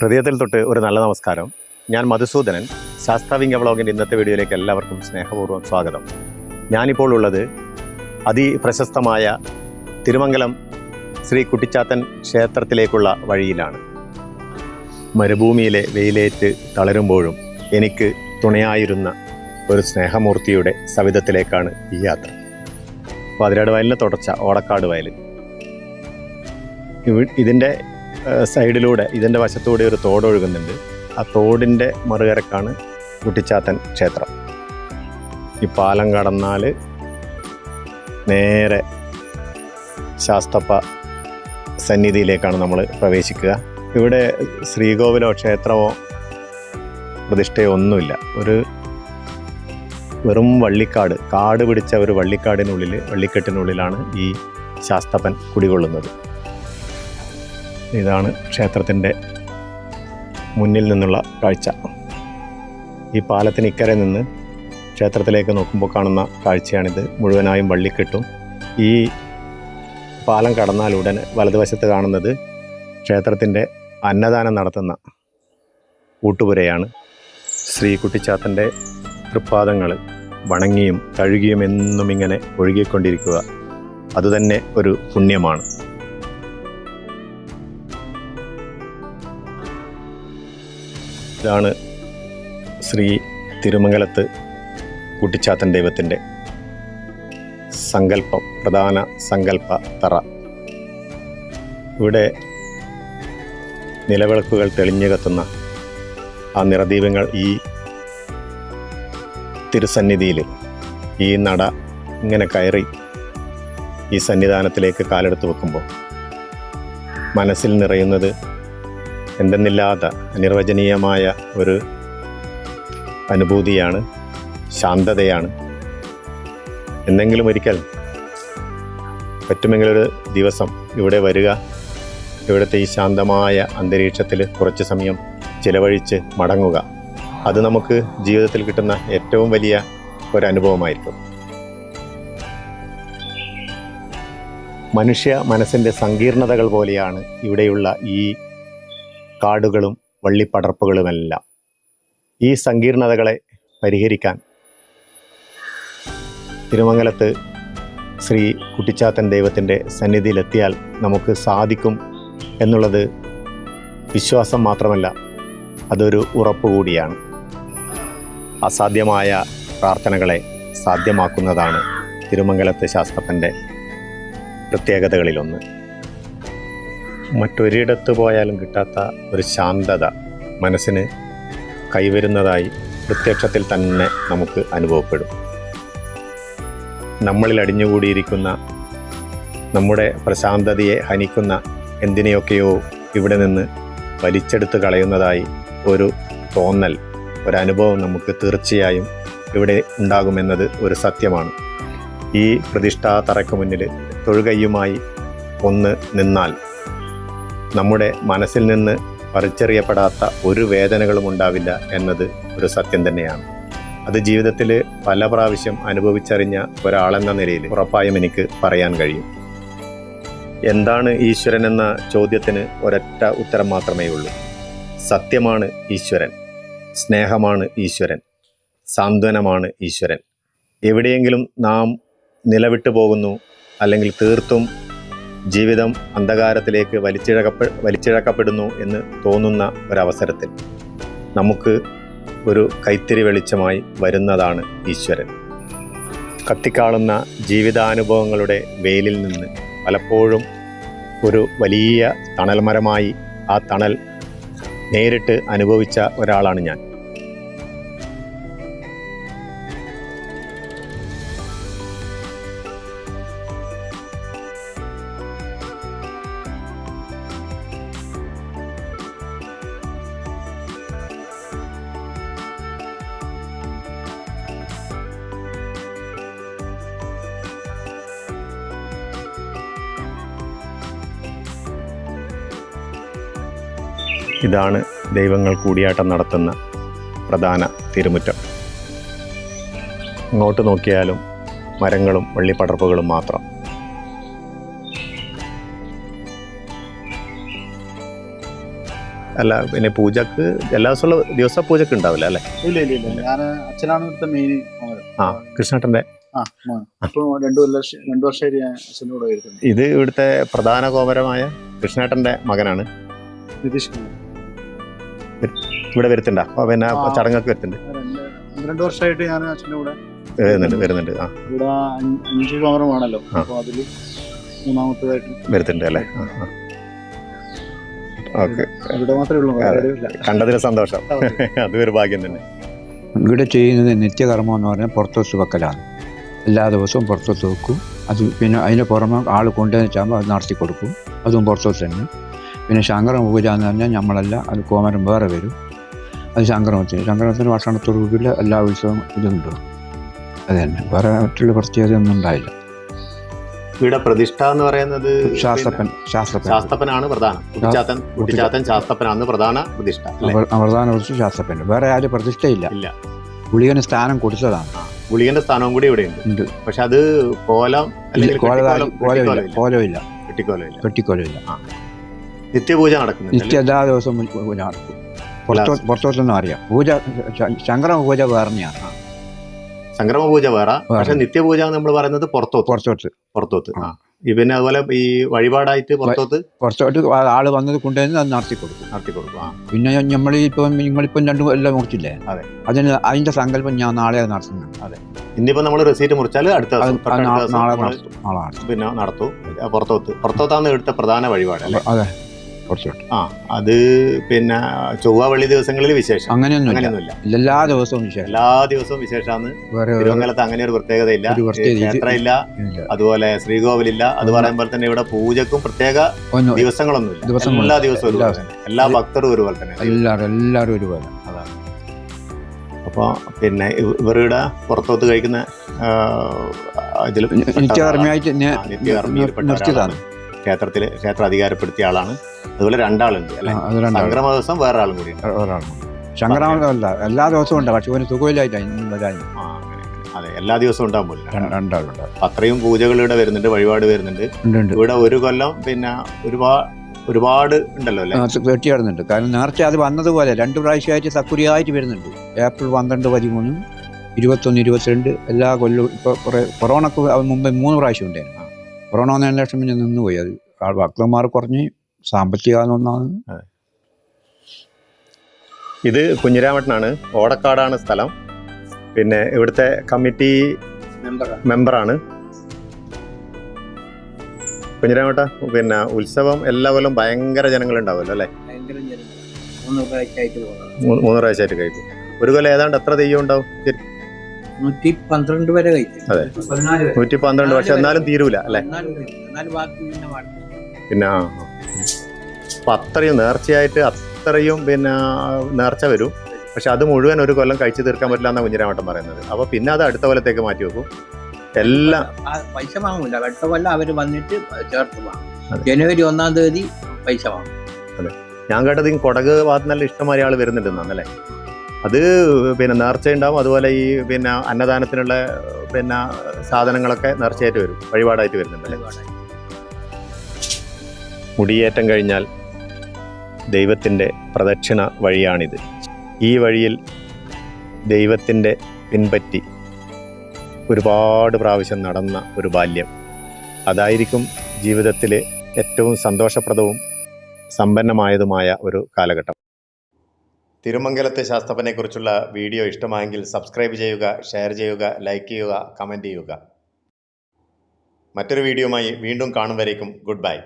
ഹൃദയത്തിൽ തൊട്ട് ഒരു നല്ല നമസ്കാരം. ഞാൻ മധുസൂദനൻ. ശാസ്ത്രവിംഗ വ്ളോഗിന്റെ ഇന്നത്തെ വീഡിയോയിലേക്ക് എല്ലാവർക്കും സ്നേഹപൂർവം സ്വാഗതം. ഞാനിപ്പോൾ ഉള്ളത് അതിപ്രശസ്തമായ തിരുമംഗലം ശ്രീ കുട്ടിച്ചാത്തൻ ക്ഷേത്രത്തിലേക്കുള്ള വഴിയിലാണ്. മരുഭൂമിയിലെ വെയിലേറ്റ് തളരുമ്പോഴും എനിക്ക് തുണയായിരുന്ന ഒരു സ്നേഹമൂർത്തിയുടെ സവിധത്തിലേക്കാണ് ഈ യാത്ര. പതിനാട് വയലിന് തുടച്ച ഓടക്കാട് വയൽ ഇതിന്റെ സൈഡിലൂടെ ഇതിന്റെ വശത്തൂടെ ഒരു തോട് ഒഴുകുന്നുണ്ട്. ആ തോടിന്റെ മറുകരക്കാണ് കുട്ടിച്ചാത്തൻ ക്ഷേത്രം. ഈ പാലം കടന്നാൽ നേരെ ശാസ്തപ്പ സന്നിധിയിലേക്കാണ് നമ്മൾ പ്രവേശിക്കുക. ഇവിടെ ശ്രീകോവിലോ ക്ഷേത്രമോ പ്രതിഷ്ഠയോ ഒന്നുമില്ല ഒരു വെറും വള്ളിക്കാട് കാട് പിടിച്ച ഒരു വള്ളിക്കാടിനുള്ളിൽ വള്ളിക്കെട്ടിനുള്ളിലാണ് ഈ ശാസ്തപ്പൻ കുടികൊള്ളുന്നത്. ഇതാണ് ക്ഷേത്രത്തിന്റെ മുന്നിൽ നിന്നുള്ള കാഴ്ച. ഈ പാലത്തിന് ഇക്കരെ നിന്ന് ക്ഷേത്രത്തിലേക്ക് നോക്കുമ്പോൾ കാണുന്ന കാഴ്ചയാണിത്. മുഴുവനായും വള്ളിക്കെട്ടും. ഈ പാലം കടന്നാൽ ഉടനെ വലതുവശത്ത് കാണുന്നത് ക്ഷേത്രത്തിന്റെ അന്നദാനം നടത്തുന്ന ഊട്ടുപുരയാണ് ശ്രീ കുട്ടിച്ചാത്തന്റെ തൃപ്പാദങ്ങൾ വണങ്ങിയും കഴുകിയും എന്നും ഇങ്ങനെ ഒഴുകിക്കൊണ്ടിരിക്കുക. അതുതന്നെ ഒരു പുണ്യമാണ്. ഇതാണ് ശ്രീ തിരുമംഗലത്ത് കുട്ടിച്ചാത്തൻ ദൈവത്തിന്റെ സങ്കല്പം പ്രധാന സങ്കല്പ തറ. ഇവിടെ നിലവിളക്കുകൾ തെളിഞ്ഞു കത്തുന്ന ആ നിറദീപങ്ങൾ ഈ തിരുസന്നിധിയിൽ ഈ നട ഇങ്ങനെ കയറി ഈ സന്നിധാനത്തിലേക്ക് കാലെടുത്ത് വെക്കുമ്പോൾ മനസ്സിൽ നിറയുന്നത് എന്തെന്നില്ലാത്ത അനിർവചനീയമായ ഒരു അനുഭൂതിയാണ് ശാന്തതയാണ്. എന്തെങ്കിലും ഒരിക്കൽ പറ്റുമെങ്കിലൊരു ദിവസം ഇവിടെ വരിക ഇവിടുത്തെ ഈ ശാന്തമായ അന്തരീക്ഷത്തിൽ കുറച്ച് സമയം ചിലവഴിച്ച് മടങ്ങുക. അത് നമുക്ക് ജീവിതത്തിൽ കിട്ടുന്ന ഏറ്റവും വലിയ ഒരനുഭവമായിരിക്കും. മനുഷ്യ മനസ്സിന്റെ സങ്കീർണതകൾ പോലെയാണ് ഇവിടെയുള്ള ഈ കാടുകളും വള്ളിപ്പടർപ്പുകളുമെല്ലാം ഈ സങ്കീർണതകളെ പരിഹരിക്കാൻ തിരുമംഗലത്ത് ശ്രീ കുട്ടിച്ചാത്തൻ ദൈവത്തിന്റെ സന്നിധിയിലെത്തിയാൽ നമുക്ക് സാധിക്കും എന്നുള്ളത് വിശ്വാസം മാത്രമല്ല അതൊരു ഉറപ്പ് കൂടിയാണ്. അസാധ്യമായ പ്രാർത്ഥനകളെ സാധ്യമാക്കുന്നതാണ് തിരുമംഗലത്തെ ശാസ്ത്രത്തിന്റെ പ്രത്യേകതകളിലൊന്ന്. മറ്റൊരിടത്ത് പോയാലും കിട്ടാത്ത ഒരു ശാന്തത മനസ്സിന് കൈവരുന്നതായി പ്രത്യക്ഷത്തിൽ തന്നെ നമുക്ക് അനുഭവപ്പെടും. നമ്മളിൽ അടിഞ്ഞുകൂടിയിരിക്കുന്ന നമ്മുടെ പ്രശാന്തതയെ ഹനിക്കുന്ന എന്തിനെയൊക്കെയോ ഇവിടെ നിന്ന് വലിച്ചെടുത്ത് കളയുന്നതായി ഒരു തോന്നൽ ഒരനുഭവം നമുക്ക് തീർച്ചയായും ഇവിടെ ഉണ്ടാകുമെന്നത് ഒരു സത്യമാണ്. ഈ പ്രതിഷ്ഠാ തറയ്ക്ക് മുന്നിൽ തൊഴുകയ്യുമായി ഒന്ന് നിന്നാൽ നമ്മുടെ മനസ്സിൽ നിന്ന് പറിച്ചറിയപ്പെടാത്ത ഒരു വേദനകളും ഉണ്ടാവില്ല എന്നത് ഒരു സത്യം തന്നെയാണ്. അത് ജീവിതത്തിൽ പല പ്രാവശ്യം അനുഭവിച്ചറിഞ്ഞ ഒരാളെന്ന നിലയിൽ ഉറപ്പായും എനിക്ക് പറയാൻ കഴിയും. എന്താണ് ഈശ്വരൻ എന്ന ചോദ്യത്തിന് ഒരൊറ്റ ഉത്തരം മാത്രമേ ഉള്ളൂ. സത്യമാണ് ഈശ്വരൻ. സ്നേഹമാണ് ഈശ്വരൻ. സാന്ത്വനമാണ് ഈശ്വരൻ. എവിടെയെങ്കിലും നാം നിലവിട്ടു പോകുന്നു അല്ലെങ്കിൽ തീർത്തും ജീവിതം അന്ധകാരത്തിലേക്ക് വലിച്ചിഴക്കപ്പെ വലിച്ചിഴക്കപ്പെടുന്നു എന്ന് തോന്നുന്ന ഒരവസരത്തിൽ നമുക്ക് ഒരു കൈത്തിരി വെളിച്ചമായി വരുന്നതാണ് ഈശ്വരൻ. കത്തിക്കാളുന്ന ജീവിതാനുഭവങ്ങളുടെ വെയിലിൽ നിന്ന് പലപ്പോഴും ഒരു വലിയ തണൽമരമായി ആ തണൽ നേരിട്ട് അനുഭവിച്ച ഒരാളാണ് ഞാൻ. ഇതാണ് ദൈവങ്ങൾ കൂടിയാട്ടം നടത്തുന്ന പ്രധാന തിരുമുറ്റം. ഇങ്ങോട്ട് നോക്കിയാലും മരങ്ങളും വള്ളിപ്പടർപ്പുകളും മാത്രം. അല്ല പിന്നെ പൂജക്ക് എല്ലാ ദിവസമുള്ള ദിവസ പൂജക്ക് ഉണ്ടാവില്ല അല്ലേ? ഇല്ല ഇല്ല ഇല്ല. ഞാൻ അച്ഛനാണ് ഇവിടുത്തെ മെയിൻ ആ കൃഷ്ണേട്ടന്റെ? ഇത് ഇവിടുത്തെ പ്രധാന കോമരമായ കൃഷ്ണേട്ടന്റെ മകനാണ്. നിതീഷ് കുമാർ. ഇവിടെ വരുത്തണ്ട. പിന്നെ ചടങ്ങൊക്കെ വരുത്തണ്ട്. രണ്ട് വർഷമായിട്ട് ഞാൻ അച്ഛന്റെ കൂടെ വരുന്നുണ്ട് വരുന്നുണ്ട്. ആ. ഇവിടെ അഞ്ച് അഞ്ച് അപ്പോൾ അതിൽ മൂന്നാമത്തേതായിട്ട് വരുത്തുണ്ട് അല്ലേ? ആ ആ. ഓക്കെ. ഇവിടെ മാത്രമേ ഉള്ളൂ സന്തോഷം. അതും ഒരു ഭാഗ്യം തന്നെ. ഇവിടെ ചെയ്യുന്നത് നിത്യകർമ്മം എന്ന് പറഞ്ഞാൽ പുറത്തോട്ട് വെക്കലാണ് എല്ലാ ദിവസവും പുറത്തോട്ട് വെക്കും അത് പിന്നെ അതിന് പുറമെ ആൾ കൊണ്ടുവന്ന് വെച്ചാൽ അത് നടത്തി കൊടുക്കും അതും പുറത്തോട്ട് തന്നെ പിന്നെ ശങ്കരം പൂജ എന്ന് പറഞ്ഞാൽ നമ്മളല്ല അത് കോമരം വേറെ വരും. അത് ശങ്കരമത്തിന് ശങ്കരമത്തിന് ഭക്ഷണത്തോടുകൂടിയുള്ള എല്ലാ ഉത്സവവും ഇതുണ്ട്. അത് തന്നെ. വേറെ മറ്റുള്ള പ്രത്യേകത ഒന്നും ഉണ്ടായില്ല. ഇവിടെ പ്രതിഷ്ഠ എന്ന് പറയുന്നത് ശാസ്ത്രപ്പൻ ശാസ്ത്രപ്പൻ. ശാസ്ത്രപ്പനാണ് പ്രധാനം. കുട്ടിച്ചാത്തൻ കുട്ടിച്ചാത്തൻ ശാസ്ത്രപ്പനാണ് പ്രധാന പ്രതിഷ്ഠ പ്രധാന കുറിച്ച് ശാസ്ത്രപ്പൻ. വേറെ ആരും പ്രതിഷ്ഠയില്ല. ഇല്ല. ഗുളികന് സ്ഥാനം കൊടുത്തതാണ്. ഗുളികന്റെ സ്ഥാനവും കൂടി ഇവിടെ ഉണ്ട്. പക്ഷെ അത് കോലം അല്ലെങ്കിൽ കോലമില്ല. കെട്ടിക്കോലമില്ല. കോലമില്ല. കെട്ടിക്കോലമില്ല. കെട്ടിക്കോലമില്ല നിത്യപൂജ നടക്കുന്നു നിത്യ എല്ലാ ദിവസവും പൂജ നടക്കും. പുറത്തോ പുറത്തോട്ടൊന്നും അറിയാം. പൂജ ശങ്കരമ ശങ്കര പൂജ വേറെയാണ് സംക്രമ പൂജ വേറെ. പക്ഷെ നിത്യപൂജ നമ്മൾ പറയുന്നത് പുറത്തോട്ട്. പുറത്തോട്ട്. പുറത്തോത്ത് ആ. പിന്നെ അതുപോലെ ഈ വഴിപാടായിട്ട് പുറത്തോട്ട്? പുറത്തോട്ട് ആൾ വന്നത് കൊണ്ടുവന്ന് അത് നടത്തി കൊടുക്കും. നടത്തി കൊടുക്കും. ആ. പിന്നെ നമ്മൾ ഇപ്പം നിങ്ങളിപ്പം രണ്ടു എല്ലാം മുറിച്ചില്ലേ? അതെ. അതിന് അതിന്റെ സങ്കല്പം ഞാൻ നാളെ നടത്തുന്നുണ്ട്. നമ്മൾ റെസീറ്റ് മുറിച്ചാൽ അടുത്ത അത് ദിവസം അത് നാളെ നമ്മൾ നടത്തും. നാളെ നടത്തും. പിന്നെ നടത്തും. പുറത്തോത്ത് പുറത്തോത്താണ് എടുത്ത പ്രധാന വഴിപാട് അല്ലേ? അതെ. പുറത്തോട്ട് ആ അത് പിന്നെ ചൊവ്വ വെള്ളി ദിവസങ്ങളിൽ വിശേഷം. അങ്ങനെയൊന്നുമില്ല. അങ്ങനെയൊന്നുമില്ല. എല്ലാ ദിവസവും വിശേഷം. എല്ലാ ദിവസവും വിശേഷമാണ്. തിരുവങ്കലത്ത് അങ്ങനെ ഒരു പ്രത്യേകതയില്ല. ഒരു പ്രത്യേകത ഇല്ല ക്ഷേത്രമില്ല. ഇല്ല. അതുപോലെ ശ്രീകോവിലില്ല. അത് പറയുമ്പോൾ തന്നെ ഇവിടെ പൂജക്കും പ്രത്യേക ദിവസങ്ങളൊന്നും ദിവസങ്ങളൊന്നുമില്ല. ദിവസം എല്ലാ ദിവസവും എല്ലാ ഒരുപോലെ തന്നെ. എല്ലാ ഭക്തരും ഒരുപോലെ തന്നെ. എല്ലാവരും എല്ലാവരും ഒരുപോലെ. അപ്പോൾ പിന്നെ ഇവ- ഇവരുടെ പുറത്തോട്ട് കഴിക്കുന്ന ഇതിൽ നിത്യകർമ്മിയായിട്ട് ആ, നിത്യകർമ്മിയിൽപ്പെട്ട ക്ഷേത്രത്തിൽ ക്ഷേത്രം അധികാരപ്പെടുത്തിയ ആളാണ്. അതുപോലെ രണ്ടാളുണ്ട്. അല്ലെ സംക്രമ ദിവസം വേറെ ആളും കൂടി. ഒരാളും ശങ്കരാമല്ല എല്ലാ ദിവസവും ഉണ്ട്. പക്ഷെ ഒരു സുഖമില്ലായിട്ടാണ്. അതെ എല്ലാ ദിവസവും ഉണ്ടാകും പോലും അത്രയും പൂജകൾ ഇവിടെ വരുന്നുണ്ട് വഴിപാട് വരുന്നുണ്ട്. ഇവിടെ ഒരു കൊല്ലം പിന്നെ ഒരുപാട് ഒരുപാട് ഉണ്ടല്ലോ കെട്ടിയാടുന്നുണ്ട് കാരണം നേരത്തെ അത് വന്നതുപോലെ രണ്ട് പ്രാവശ്യമായിട്ട് സക്കുരിയായിട്ട് വരുന്നുണ്ട്. ഏപ്രിൽ പന്ത്രണ്ട് പതിമൂന്നും ഇരുപത്തൊന്ന് ഇരുപത്തിരണ്ട് എല്ലാ കൊല്ലവും. ഇപ്പോൾ കുറേ കൊറോണക്ക് മുമ്പ് മൂന്ന് പ്രാവശ്യം ഉണ്ടായിരുന്നു. കൊറോണ വന്നതിന് ശേഷം പിന്നെ നിന്നുപോയി. അത് ആ ഭക്തന്മാർ കുറഞ്ഞ് സാമ്പത്തികമൊന്നാണ് ഇത് കുഞ്ഞിരാമട്ടനാണ്. ഓടക്കാടാണ് സ്ഥലം. പിന്നെ ഇവിടുത്തെ കമ്മിറ്റി മെമ്പറാണ്. മെമ്പറാണ്. കുഞ്ഞിരാമട്ട പിന്നെ ഉത്സവം എല്ലാ കൊല്ലം ഭയങ്കര ജനങ്ങളുണ്ടാവുമല്ലോ അല്ലേ? മൂന്ന് പ്രാവശ്യമായിട്ട് കഴിക്കും. ഒരു കൊല്ലം ഏതാണ്ട് എത്ര തെയ്യം ഉണ്ടാവും ശരി, നൂറ്റി പന്ത്രണ്ട് വരെ അതെ. പതിനാല് നൂറ്റി പന്ത്രണ്ട് പക്ഷെ എന്നാലും തീരൂല അല്ലേ? എന്നാലും കഴിച്ചു. എന്നാലും ബാക്കി പിന്നെ പിന്നെ ആ ആ. അപ്പൊ അത്രയും നേർച്ചയായിട്ട് അത്രയും പിന്നെ നേർച്ച വരും. പക്ഷെ അത് മുഴുവൻ ഒരു കൊല്ലം കഴിച്ചു തീർക്കാൻ പറ്റില്ല എന്നാണ് കുഞ്ഞിരാമട്ടം പറയുന്നത്. അപ്പൊ പിന്നെ അത് അടുത്ത കൊല്ലത്തേക്ക് മാറ്റി വെക്കും. എല്ലാം ആ പൈസ വാങ്ങൂല. അടുത്ത കൊല്ലം അവർ വന്നിട്ട് ചേർത്ത് വാങ്ങും. ജനുവരി ഒന്നാം തീയതി പൈസ വാങ്ങും. ഞാൻ കേട്ടത് ഈ കൊടക് ഭാഗത്ത് നല്ല ഇഷ്ടമായ ആൾ വരുന്നുണ്ടെന്നാണല്ലേ അത് പിന്നെ നേർച്ച ഉണ്ടാവും അതുപോലെ ഈ പിന്നെ അന്നദാനത്തിനുള്ള പിന്നെ സാധനങ്ങളൊക്കെ നേർച്ചയായിട്ട് വരും. വഴിപാടായിട്ട് വരുന്നുണ്ടല്ലേ മുടിയേറ്റം കഴിഞ്ഞാൽ ദൈവത്തിന്റെ പ്രദക്ഷിണ വഴിയാണിത്. ഈ വഴിയിൽ ദൈവത്തിന്റെ പിൻപറ്റി ഒരുപാട് പ്രാവശ്യം നടന്ന ഒരു ബാല്യം. അതായിരിക്കും ജീവിതത്തിലെ ഏറ്റവും സന്തോഷപ്രദവും സമ്പന്നമായതുമായ ഒരു കാലഘട്ടം. തിരുമംഗലത്തെ ശാസ്ത്രപ്പനെക്കുറിച്ചുള്ള വീഡിയോ ഇഷ്ടമായെങ്കിൽ സബ്സ്ക്രൈബ് ചെയ്യുക ഷെയർ ചെയ്യുക ലൈക്ക് ചെയ്യുക കമന്റ് ചെയ്യുക. മറ്റൊരു വീഡിയോയുമായി വീണ്ടും കാണും വരേക്കും. Good bye.